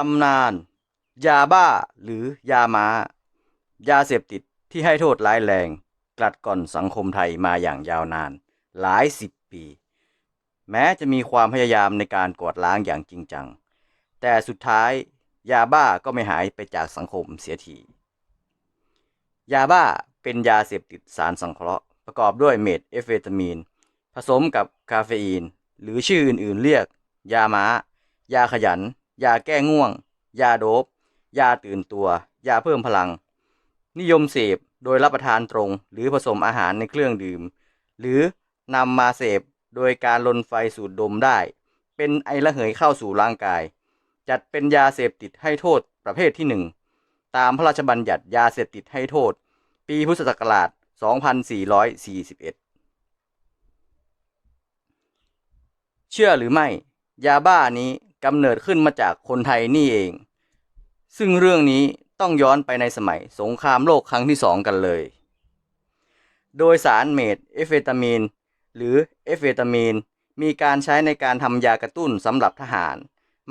ตำนาน ยาบ้าหรือยาม้า ยาเสพติดที่ให้โทษร้ายแรง กลัดก่อนสังคมไทยมาอย่างยาวนาน หลายสิบปี แม้จะมีความพยายามในการกวาดล้างอย่างจริงจัง แต่สุดท้ายยาบ้าก็ไม่หายไปจากสังคมเสียทียาบ้าเป็นยาเสพติดสารสังเคราะห์ ประกอบด้วยเมทเอฟเฟตามีน ผสมกับคาเฟอีน หรือชื่ออื่นๆเรียก ยาม้า ยาขยัน ยาแก้ง่วง ยาโดบยาตื่นตัว ยาเพิ่มพลัง นิยมเสพโดยรับประทานตรง หรือผสมอาหารในเครื่องดื่ม หรือนำมาเสพโดยการลนไฟสูดดมได้ เป็นไอระเหยเข้าสู่ร่างกาย จัดเป็นยาเสพติดให้โทษประเภทที่หนึ่งตามพระราชบัญญัติยาเสพติดให้โทษ ปีพุทธศักราช 2441เชื่อหรือไม่ ยาบ้านี้กำเนิดขึ้นมาจากคนไทยนี่เอง ซึ่งเรื่องนี้ต้องย้อนไปในสมัยสงครามโลกครั้งที่สองกันเลย โดยสารเมทเอฟเฟตามีน หรือเอฟเฟตามีน มีการใช้ในการทำยากระตุ้นสำหรับทหาร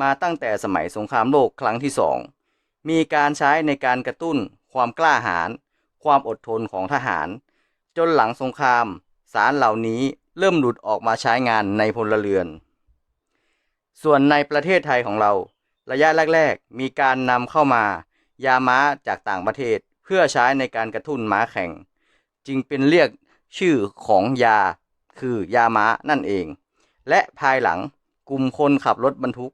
มาตั้งแต่สมัยสงครามโลกครั้งที่สองมีการใช้ในการกระตุ้น ความกล้าหาญความอดทนของทหาร จนหลังสงคราม สารเหล่านี้เริ่มหลุดออกมาใช้งานในพลเรือน ส่วนในประเทศไทยของเรา ระยะแรก ๆ มีการนำเข้ามา ยาม้าจากต่างประเทศเพื่อใช้ในการกระตุ้นม้าแข่ง จึงเป็นเรียกชื่อของยาคือยาม้านั่นเอง และภายหลังกลุ่มคนขับรถบรรทุก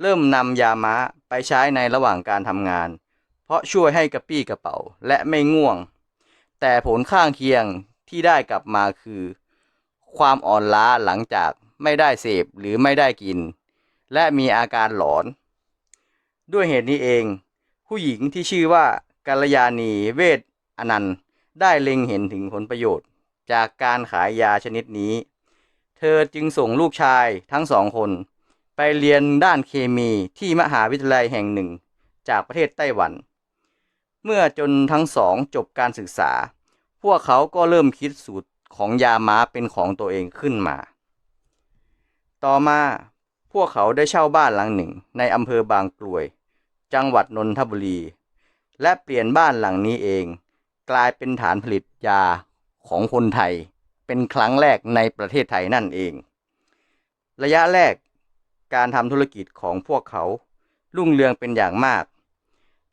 เริ่มนำยาม้าไปใช้ในระหว่างการทำงาน เพราะช่วยให้กระปี้กระเป๋าและไม่ง่วง แต่ผลข้างเคียงที่ได้กลับมาคือ ความอ่อนล้าหลังจากไม่ได้เสพหรือไม่ได้กิน และมีอาการหลอน ด้วยเหตุนี้เอง ผู้หญิงที่ชื่อว่ากัลยาณีเวทอนันต์ได้เล็งเห็นถึงผลประโยชน์ จากการขายยาชนิดนี้ เธอจึงส่งลูกชายทั้งสองคน ไปเรียนด้านเคมีที่มหาวิทยาลัยแห่งหนึ่ง จากประเทศไต้หวัน เมื่อจนทั้งสองจบการศึกษา พวกเขาก็เริ่มคิดสูตรของยาม้าเป็นของตัวเองขึ้นมา ต่อมา พวกเขาได้เช่าบ้านหลังหนึ่งในอำเภอบางกลวย จังหวัดนนทบุรี และเปลี่ยนบ้านหลังนี้เอง กลายเป็นฐานผลิตยาของคนไทย เป็นครั้งแรกในประเทศไทยนั่นเอง ระยะแรกการทำธุรกิจของพวกเขารุ่งเรืองเป็นอย่างมาก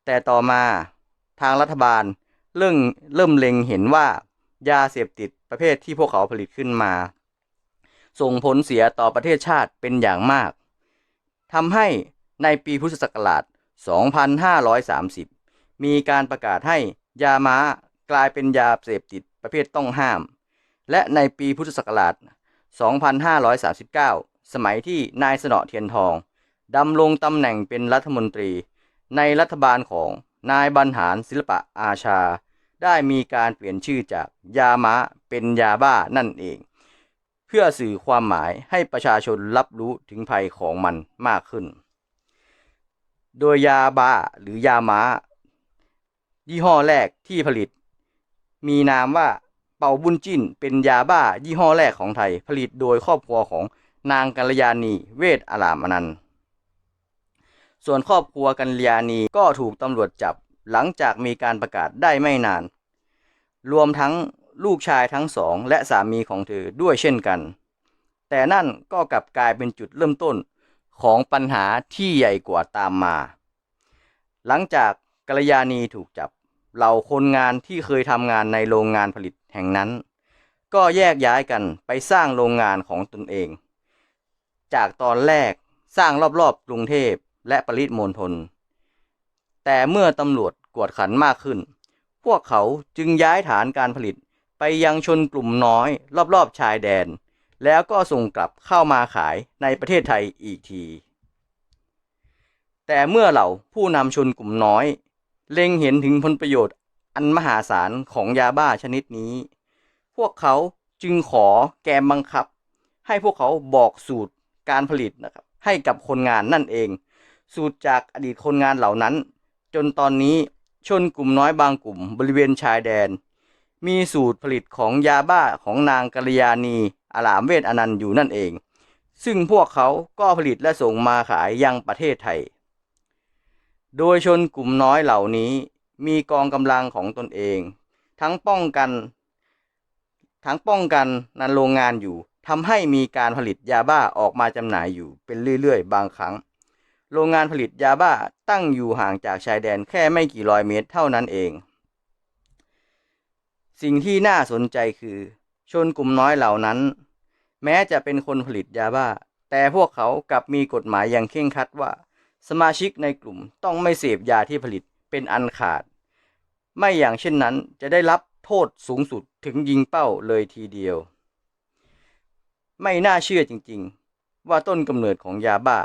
แต่ต่อมาทางรัฐบาลเริ่มเริ่มเล็งเห็นว่ายาเสพติดประเภทที่พวกเขาผลิตขึ้นมา ส่งผลเสียต่อประเทศชาติเป็นอย่างมากทำให้ในปีพุทธศักราช 2530 มีการประกาศให้ยาม้ากลายเป็นยาเสพติดประเภทต้องห้าม และในปีพุทธศักราช 2539 สมัยที่นายสนอเทียนทองดำรงตำแหน่งเป็นรัฐมนตรี ในรัฐบาลของนายบรรหารศิลปะอาชา ได้มีการเปลี่ยนชื่อจากยาม้าเป็นยาบ้านั่นเอง พื่อสื่อความหมายให้ประชาชนรับรู้ถึงภัยของมันมากขึ้น โดยยาบ้าหรือยาม้า ยี่ห้อแรกที่ผลิต มีนามว่าเป่าบุญจิ้น เป็นยาบ้ายี่ห้อแรกของไทย ผลิตโดยครอบครัวของนางกัลยาณีเวทอารามนันส่วนครอบครัวกัลยาณีก็ถูกตำรวจจับหลังจากมีการประกาศได้ไม่นาน รวมทั้ง ลูกชายทั้งสองและสามีของเธอด้วยเช่นกัน แต่นั่นก็กลับกลายเป็นจุดเริ่มต้นของปัญหาที่ใหญ่กว่าตามมา หลังจากกัลยาณีถูกจับ เหล่าคนงานที่เคยทำงานในโรงงานผลิตแห่งนั้น ก็แยกย้ายกันไปสร้างโรงงานของตนเอง จากตอนแรกสร้างรอบๆกรุงเทพและปริมณฑล แต่เมื่อตำรวจกวดขันมากขึ้น พวกเขาจึงย้ายฐานการผลิต ไปยังชนกลุ่มน้อยรอบๆชายแดน แล้วก็ส่งกลับเข้ามาขายในประเทศไทยอีกที แต่เมื่อเหล่าผู้นำชนกลุ่มน้อย เล็งเห็นถึงผลประโยชน์อันมหาศาลของยาบ้าชนิดนี้ พวกเขาจึงขอแกมบังคับ ให้พวกเขาบอกสูตรการผลิตนะครับให้กับคนงานนั่นเอง สูตรจากอดีตคนงานเหล่านั้น จนตอนนี้ชนกลุ่มน้อยบางกลุ่มบริเวณชายแดน มีสูตรผลิตของยาบ้าของนางกัลยาณีอารามเวทอนันต์อยู่นั่นเอง ซึ่งพวกเขาก็ผลิตและส่งมาขายยังประเทศไทย โดยชนกลุ่มน้อยเหล่านี้มีกองกำลังของตนเอง ทั้งป้องกัน ทั้งป้องกันนันโรงงานอยู่ทำให้มีการผลิตยาบ้าออกมาจำหน่ายอยู่เป็นเรื่อยๆ บางครั้ง โรงงานผลิตยาบ้าตั้งอยู่ห่างจากชายแดนแค่ไม่กี่ร้อยเมตรเท่านั้นเอง สิ่งที่น่าสนใจคือ ชนกลุ่มน้อยเหล่านั้น แม้จะเป็นคนผลิตยาบ้า แต่พวกเขากลับมีกฎหมายอย่างเคร่งครัดว่า สมาชิกในกลุ่มต้องไม่เสพยาที่ผลิตเป็นอันขาด ไม่อย่างเช่นนั้นจะได้รับโทษสูงสุดถึงยิงเป้าเลยทีเดียว ไม่น่าเชื่อจริงๆ ว่าต้นกำเนิดของยาบ้า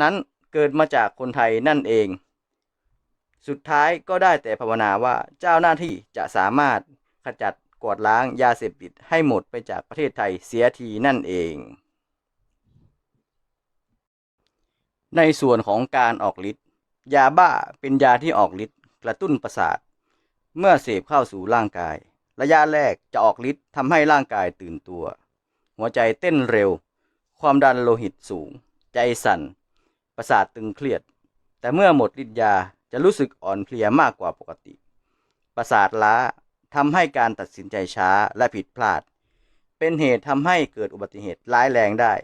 นั้นเกิดมาจากคนไทยนั่นเอง สุดท้ายก็ได้แต่ภาวนาว่าเจ้าหน้าที่จะสามารถขจัดกวาดล้างยาเสพติดให้หมดไปจากประเทศไทยเสียทีนั่นเอง ในส่วนของการออกฤทธิ์ยาบ้าเป็นยาที่ออกฤทธิ์กระตุ้นประสาท เมื่อเสพเข้าสู่ร่างกาย ระยะแรกจะออกฤทธิ์ทำให้ร่างกายตื่นตัว หัวใจเต้นเร็ว ความดันโลหิตสูง ใจสั่น ประสาทตึงเครียด แต่เมื่อหมดฤทธิ์ยา จะรู้สึกอ่อนเพลียมากกว่าปกติ ประสาทล้าทำให้การตัดสินใจช้าและผิดพลาด เป็นเหตุทำให้เกิดอุบัติเหตุร้ายแรงได้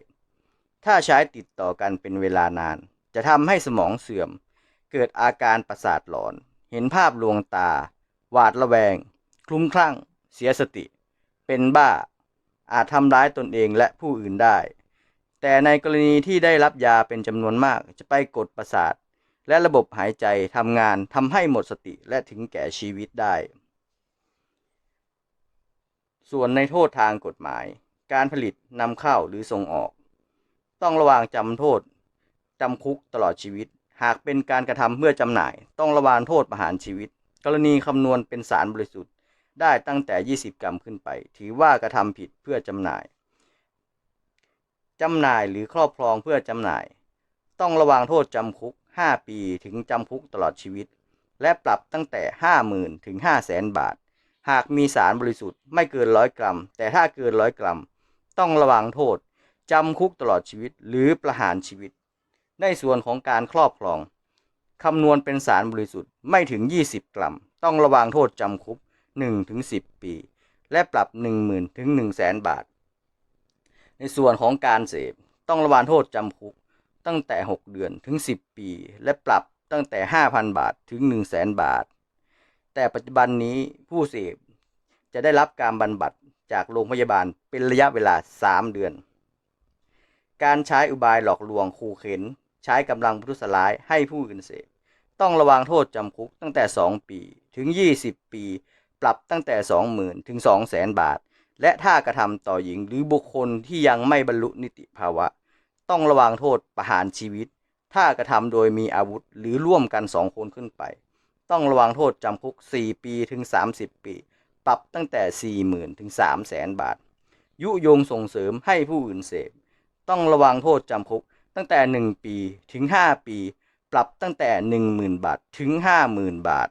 ถ้าใช้ติดต่อกันเป็นเวลานาน จะทำให้สมองเสื่อม เกิดอาการประสาทหลอน เห็นภาพลวงตา หวาดระแวง คลุ้มคลั่ง เสียสติ เป็นบ้า อาจทำร้ายตนเองและผู้อื่นได้ แต่ในกรณีที่ได้รับยาเป็นจำนวนมากจะไปกดประสาท และระบบหายใจทำงานทำให้หมดสติและถึงแก่ชีวิตได้ ส่วนในโทษทางกฎหมาย การผลิตนำเข้าหรือส่งออก ต้องระวางจำโทษจำคุกตลอดชีวิต หากเป็นการกระทำเพื่อจำหน่าย ต้องระวางโทษประหารชีวิต กรณีคำนวณเป็นสารบริสุทธิ์ได้ตั้งแต่ 20 กรัมขึ้นไป ถือว่ากระทำผิดเพื่อจำหน่ายจำหน่ายหรือครอบครองเพื่อจำหน่าย ต้องระวางโทษจำคุก 5 ปีถึงจำคุกตลอดชีวิต และปรับตั้งแต่ 50,000 ถึง 500,000 บาท หากมีสารบริสุทธิ์ไม่เกินร้อยกรัม แต่ถ้าเกินร้อยกรัม ต้องระวังโทษ จำคุกตลอดชีวิตหรือประหารชีวิต ในส่วนของการครอบครองคำนวณเป็นสารบริสุทธิ์ไม่ถึง 20 กรัม ต้องระวังโทษจำคุก1ถึง10 ปี และปรับ 10,000 ถึง 100,000 บาท ในส่วนของการเสพต้องระวังโทษจำคุก ตั้งแต่ 6 เดือนถึง 10 ปี และปรับตั้งแต่ 5,000 บาทถึง 100,000 บาท แต่ปัจจุบันนี้ผู้เสพจะได้รับการบรรบัดจากโรงพยาบาลเป็นระยะเวลา 3 เดือน การใช้อุบายหลอกลวงขู่เข็น ใช้กำลังประทุษร้ายให้ผู้อื่นเสพต้องระวังโทษจำคุกตั้งแต่ 2 ปีถึง 20 ปี ปรับตั้งแต่ 20,000 ถึง 200,000 บาท และถ้ากระทำต่อหญิงหรือบุคคลที่ยังไม่บรรลุนิติภาวะ ต้องระวังโทษประหารชีวิต ถ้ากระทำโดยมีอาวุธหรือร่วมกัน2คนขึ้นไป ต้องระวังโทษจำคุก 4 ปีถึง 30 ปี ปรับตั้งแต่ 40,000ถึง300,000 บาท ยุยงส่งเสริมให้ผู้อื่นเสพ ต้องระวังโทษจำคุกตั้งแต่ 1 ปีถึง 5 ปี ปรับตั้งแต่ 10,000 บาทถึง 50,000 บาท